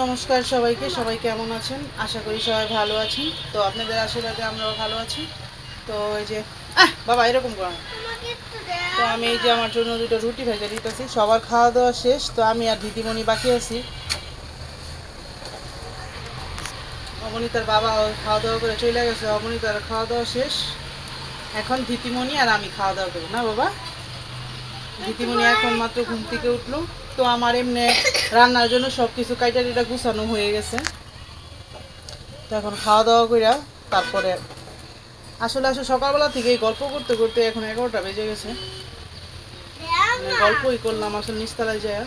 নমস্কার সবাইকে, সবাই কেমন আছেন? আশা করি সবাই ভালো আছেন। তো আপনাদের আশীর্বাদে আমরাও ভালো আছি। তো এই যে বাবা, এরকম করো তো আমি এই যে আমার জন্য দুটো রুটি ভেজে দিতেছি সবার খাওয়া দাওয়া শেষ। তো আমি আর দিদিমণি বাকি আছি। অবনীতার বাবা খাওয়া দাওয়া করে চলে গেছে। অবনীতার খাওয়া দাওয়া শেষ। এখন দিদিমণি আর আমি খাওয়া দাওয়া করব। না, বাবা? দিদিমণি এখন মাত্র ঘুম থেকে উঠল। তো আমার এমনি রান্নার জন্য সব কিছু কাইটারিটা গুছানো হয়ে গেছে। তো এখন খাওয়া দাওয়া কইরা তারপরে আসলে আসলে সকালবেলা থেকে এই গল্প করতে করতে এখন এগারোটা বেজে গেছে। গল্পই করলাম আসলে নিস্তালায় যায়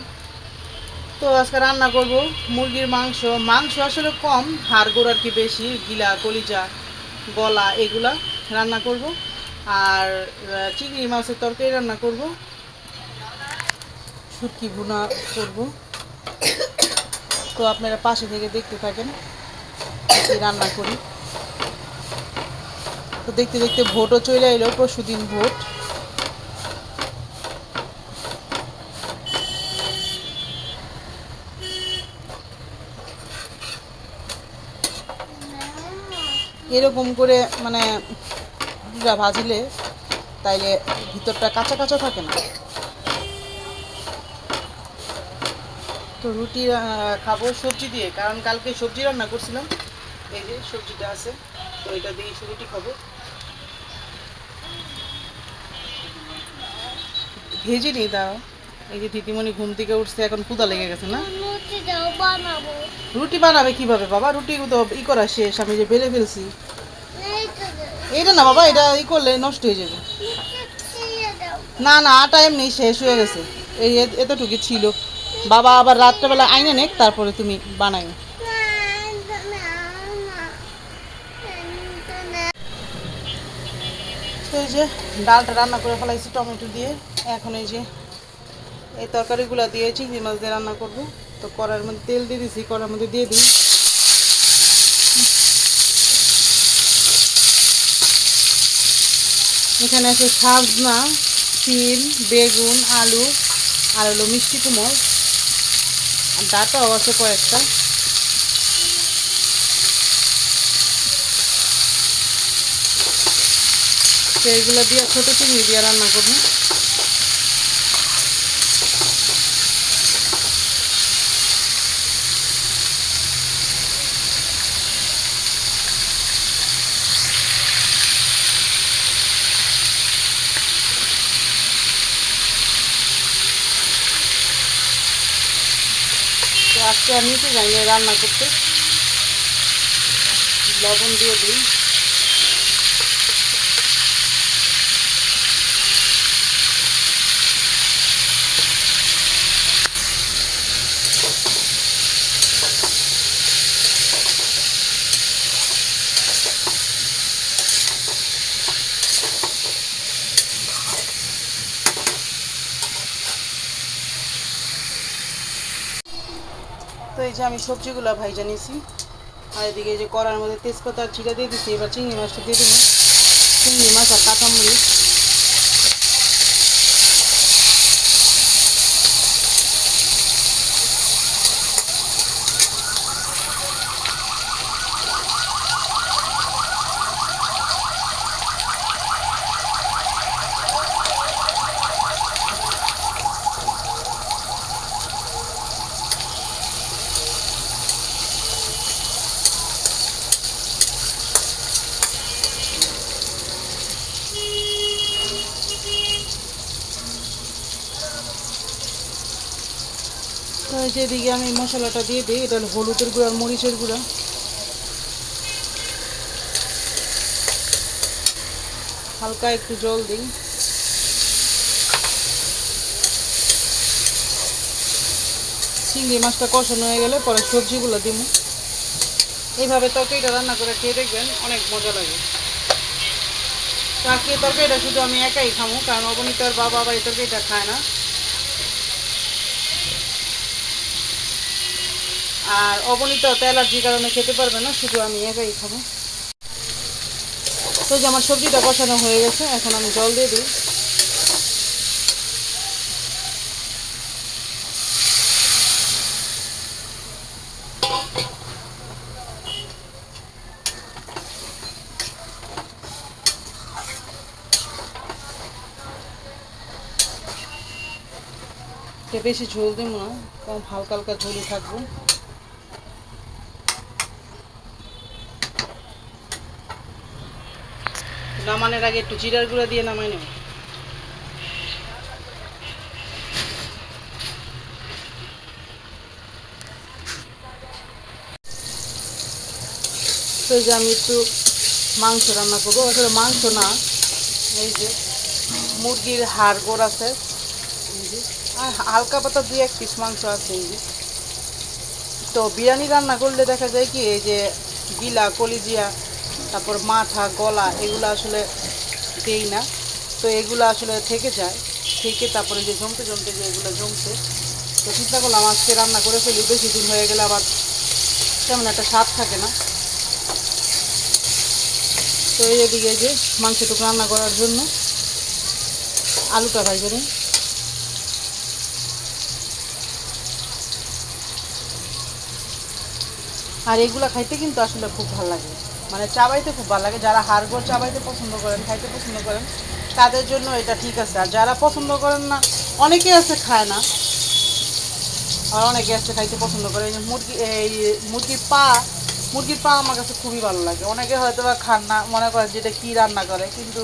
তো আজকে রান্না করব মুরগির মাংস। মাংস আসলে কম, হাড় গোড় আর কি বেশি, গিলা, কলিজা, গলা, এগুলা রান্না করব। আর চিংড়ি মাছের তরকারি রান্না করব। শুটকি ভুনা করব? তো আপনারা পাশে থেকে দেখতে থাকেন রান্না করি। তো দেখতে দেখতে ভোটও চলে এলো পরশু দিন ভোট। এরকম করে মানে ভাজলে, তাইলে ভিতরটা কাঁচা কাঁচা থাকে না। তো রুটি খাব সবজি দিয়ে। কারণ কালকে সবজি রান্না করছিলাম। এই যে সবজিটা আছে, তো এটা দিয়ে রুটি খাব। ভেজে নিই দাও এই যে দিদিমণি ঘুম থেকে উঠছে, এখন ক্ষুদা লেগে গেছে না? রুটি বানাবে কীভাবে বাবা? রুটি তো ই করা শেষ, আমি যে বেলে ফেলছি। এইটা না বাবা, এটা ই করলে নষ্ট হয়ে যাবে। না না, আটা এমনি শেষ হয়ে গেছে। এই এতটুকু ছিল। বাবা আবার রাত্রেবেলা আইনে নেক, তারপরে তুমি বানাই এই যে ডালটা রান্না করে ফেলাইছি টমেটো দিয়ে। এখন এই যে এই তরকারিগুলো দিয়ে চিংড়ি মাছ দিয়ে রান্না করব। তো কড়ার মধ্যে তেল দিয়ে দিছি কড়ার মধ্যে দিয়ে দিই। এখানে আছে সাজনা শিম বেগুন, আলু, আর হলো মিষ্টি কুমড়। ডাটাও আছে কয়েকটা। তো দিয়ে ছোটো চিংড়ি দিয়ে রান্না করব। আজকে আমি তো যাই রান্না করতে। লবণ দিয়ে দিই। এই যে আমি সবজিগুলো ভাইজা নিয়েছি। আর এদিকে যে কড়ার মধ্যে তেজপাতা আর দিয়ে দিচ্ছি এবার চিংড়ি মাছটা দিয়ে দেবো চিংড়ি মাছ আর কাঁচামরিচ। যে এদিকে আমি মশলাটা দিয়ে দিই। এটা হলুদের গুঁড়া আর মরিচের গুঁড়া। হালকা একটু জল দিই। চিংড়ি মাছটা কষানো হয়ে গেলে পরে সবজিগুলো দিব এইভাবে তরকারিটা রান্না করে খেয়ে দেখবেন অনেক মজা লাগে। তো আজকে তরকারিটা শুধু আমি একাই খামো, কারণ অবনীতার বাবা আবার এই তরকারিটা খায় না। আর অবনীত অ্যালার্জির কারণে খেতে পারবে না, শুধু আমি একাই খাব। তো যে আমার সবজিটা বসানো হয়ে গেছে, এখন আমি জল দিয়ে দিই। বেশি ঝোল দেবো না কম হালকা হালকা ঝোলই থাকবে। নামানোর আগে একটু জিরার গুঁড়া দিয়ে নামাই নেব। যে আমি একটু মাংস রান্না করব। আসলে মাংস না, এই যে মুরগির হাড় গোড় আছে আর হালকা পাতা দুই এক পিস মাংস আছে, এই যে। তো বিরিয়ানি রান্না করলে দেখা যায় কি, এই যে গিলা, কলিজিয়া তারপর মাথা, গলা এগুলো আসলে দেই না। তো এগুলো আসলে থেকে যায়। থেকে তারপরে যে জমতে জমতে যে এগুলো জমছে, তো চিন্তা করলাম আজকে রান্না করে ফেলি। বেশি দিন হয়ে গেলে আবার তেমন একটা স্বাদ থাকে না। তো এই এদিকে যে মাংসটুকু রান্না করার জন্য আলুটা নিই আর এগুলো খাইতে কিন্তু আসলে খুব ভালো লাগে। মানে চাবাইতে খুব ভালো লাগে। যারা হাড়গোড় চাবাইতে পছন্দ করেন, খাইতে পছন্দ করেন, তাদের জন্য এটা ঠিক আছে। আর যারা পছন্দ করেন না, অনেকে আছে খায় না। আর অনেকে আছে খাইতে পছন্দ করে। মুরগি, এই মুরগির পা মুরগির পা আমার কাছে খুবই ভালো লাগে। অনেকে হয়তো বা খান না, মনে করেন যেটা কী রান্না করে, কিন্তু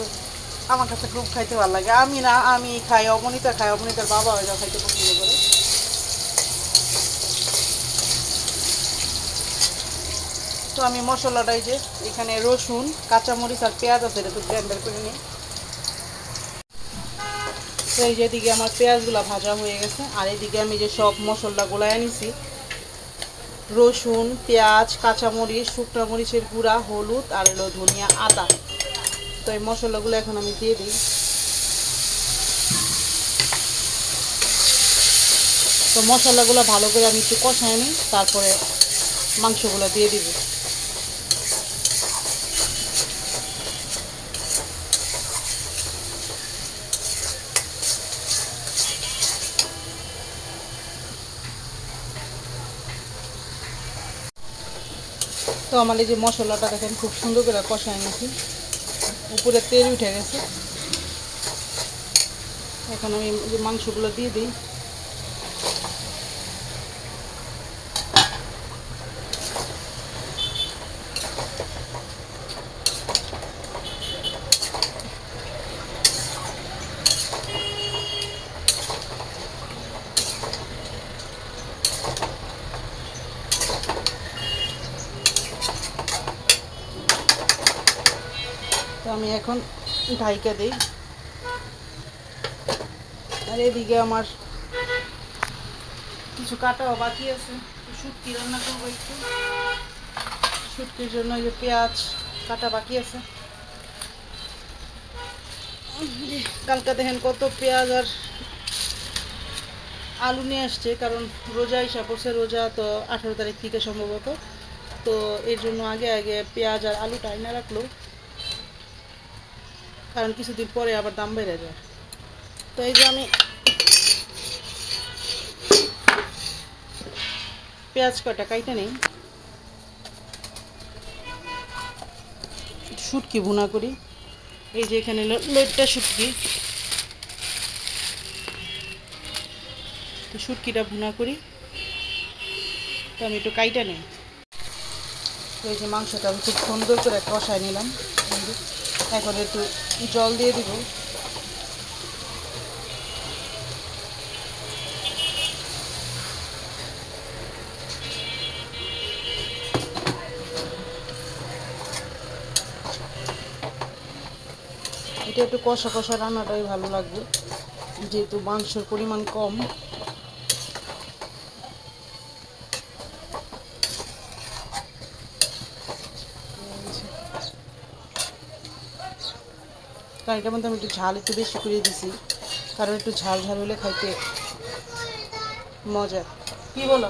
আমার কাছে খুব খাইতে ভালো লাগে। আমি না, আমি খাই, অবনীতা খাই অবনীতার বাবা ওইটা খাইতে পছন্দ করে। তো আমি মশলাটাই যে এখানে রসুন, কাঁচামরিচ আর পেঁয়াজ আছে, এটা তো গ্রাইন্ডার করে নিই। তো এই যে এদিকে আমার পেঁয়াজগুলো ভাজা হয়ে গেছে, আর এদিকে আমি যে সব মশলা গোলায় নিছি রসুন, পেঁয়াজ, কাঁচামরিচ, শুকনো মরিচের গুঁড়া, হলুদ আর হলো ধনিয়া আদা। তো এই মশলাগুলো এখন আমি দিয়ে দিই। তো মশলাগুলো ভালো করে আমি একটু কষাই নিই, তারপরে মাংসগুলো দিয়ে দিব। আমার এই যে মশলাটা দেখেন, খুব সুন্দর করে কষায় নিয়েছি। উপরে তেল উঠে গেছে। এখন আমি যে মাংসগুলো দিয়ে দিই। এখন ঢাইকা দিই। আর এদিকে আমার কিছু কাটাও বাকি আছে। শুটকি রান্না করব একটু। শুটকির জন্য এই যে পেঁয়াজ কাটা বাকি আছে। কালকা দেখেন কত পেঁয়াজ আর আলু নিয়ে আসছে, কারণ রোজা হিসাব করছে, রোজা তো আঠারো তারিখ থেকে সম্ভবত। তো এর জন্য আগে আগে পেঁয়াজ আর আলুটা আইনা রাখল। কারণ কিছুদিন পরে আবার দাম বেড়ে যায়। তো এই যে আমি পেঁয়াজ কটা কাইটা নেই। শুটকি ভুনা করি। এই যে এখানে লোটটা শুটকি। তো শুটকিটা ভুনা করি। তো আমি একটু কাইটা নেই। তো এই যে মাংসটা আমি খুব সুন্দর করে কষায় নিলাম। এখন একটু জল দিয়ে দিব। এটা একটু কষা কষা রান্নাটাই ভালো লাগবে, যেহেতু মাংসের পরিমাণ কম। কারণ এটার মধ্যে আমি একটু ঝাল একটু বেশি করে দিছি। কারণ একটু ঝাল ঝাল হলে খাইতে মজা। কি বলো?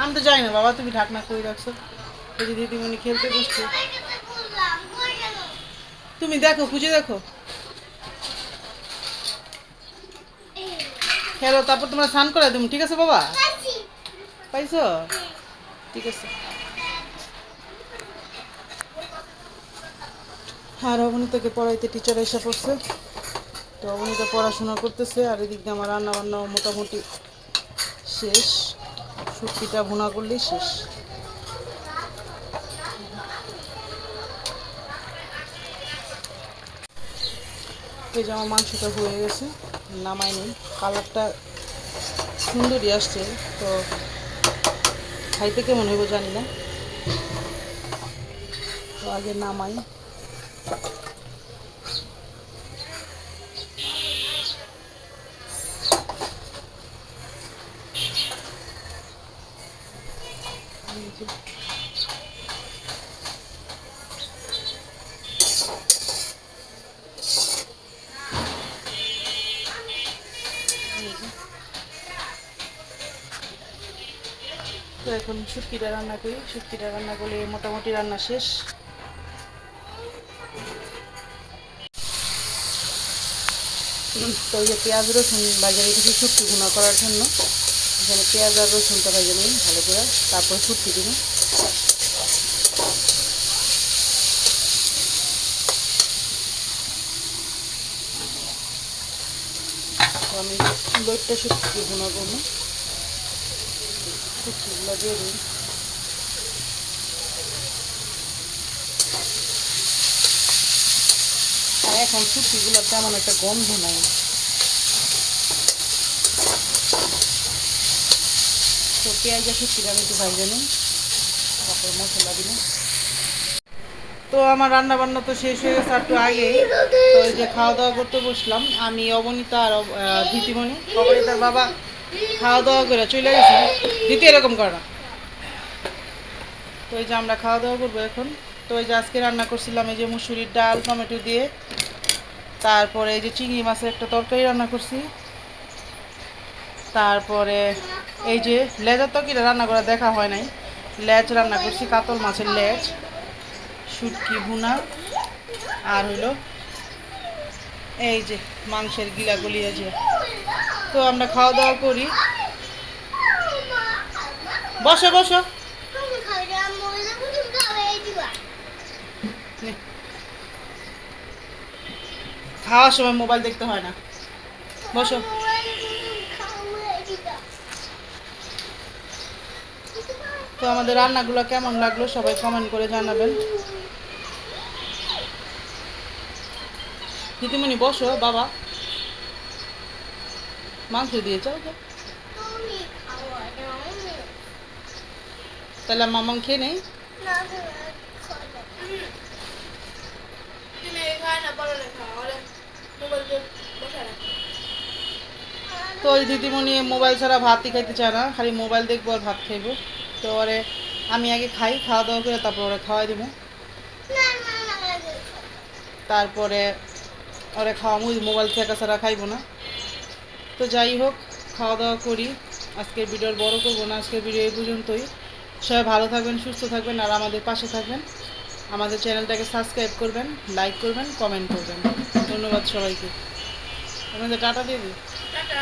আমি তো যাই না বাবা, তুমি ঢাকনা করে রাখছো? এই যে দিদিমণি খেলতে বসছে। তুমি দেখো, খুঁজে দেখো। খেলো, তারপর তোমরা স্নান করে তুমি ঠিক আছে বাবা? পাইছো? ঠিক আছে। আর অবনী তোকে পড়াইতে টিচার এসে পড়ছে। তো অবনীতা পড়াশোনা করতেছে আর এদিক দিয়ে আমার রান্না বান্না মোটামুটি শেষ। শুটকিটা ভুনা করলেই শেষ। এই যে আমার মাংসটা হয়ে গেছে, নামাই নেই। কালারটা সুন্দরই আসছে, তো খাইতে কেমন হইব জানি না। তো আগে নামাই এই যে এই যে। তো এখন শুটকিটা রান্না করি। শুটকিটা রান্না করলে মোটামুটি রান্না শেষ। তো যে পেঁয়াজ রসুন বাজারে কিছু শুটকি গুঁড়া করার জন্য। এখানে পেঁয়াজ আর রসুনটা ভেজে নিই ভালো করে। তারপর শুটকি দিব। তো আমি লোটটা শুটকি গুঁড়া করব। শুটকিগুলো দিয়ে দিই আর এখন শুটকিগুলো তেমন একটা গন্ধ নাই। তো পেঁয়াজের শুটকিটা আমি একটু ভাজে নিই তারপর মশলা দিন। তো আমার রান্না বান্না তো শেষ হয়ে গেছে একটু আগেই। তো যে খাওয়া দাওয়া করতে বসলাম। আমি অবনীতা আর ধীতিমণি অবনীতার বাবা খাওয়া দাওয়া করে চলে গেছে। দিতে এরকম করে না। তো এই যে আমরা খাওয়া দাওয়া করব এখন। তো এই যে আজকে রান্না করছিলাম এই যে মুসুরির ডাল, টমেটো দিয়ে। তারপরে এই যে চিংড়ি মাছের একটা তরকারি রান্না করছি। তারপরে এই যে লেজের তরকারিটা রান্না করা দেখা হয় নাই। লেজ রান্না করছি কাতল মাছের লেজ, শুটকি ভুনা, আর হইল এই যে মাংসের গিলা গলিয়া যে। তো আমরা খাওয়া দাওয়া করি। বসো বসো। খাওয়ার সময় মোবাইল দেখতে হয় না। বসো। আমাদের রান্নাগুলো কেমন লাগল সবাই কমেন্ট করে জানাবেন। দিদিমণি, বসো, বাবা। মাংস দিয়ে যাও। তাহলে মামাং খেয়ে নেই? তো ওই দিদিমণি মোবাইল ছাড়া ভাতই খাইতে চায় না, খালি মোবাইল দেখব আর ভাত খাইবো। তো ওরে আমি আগে খাই খাওয়া দাওয়া করে তারপর ওরে খাওয়াই দিব। তারপরে ওরে খাওয়া মুই মোবাইল থেকে ছাড়া খাইবো না। তো যাই হোক খাওয়া দাওয়া করি। আজকের ভিডিওর বড় করব না, আজকের ভিডিও এই পর্যন্তই। সবাই ভালো থাকবেন, সুস্থ থাকবেন, আর আমাদের পাশে থাকবেন। আমাদের চ্যানেলটাকে সাবস্ক্রাইব করবেন, লাইক করবেন, কমেন্ট করবেন। ধন্যবাদ সবাইকে। আপনাদের টাটা দিয়ে দিই। টাটা।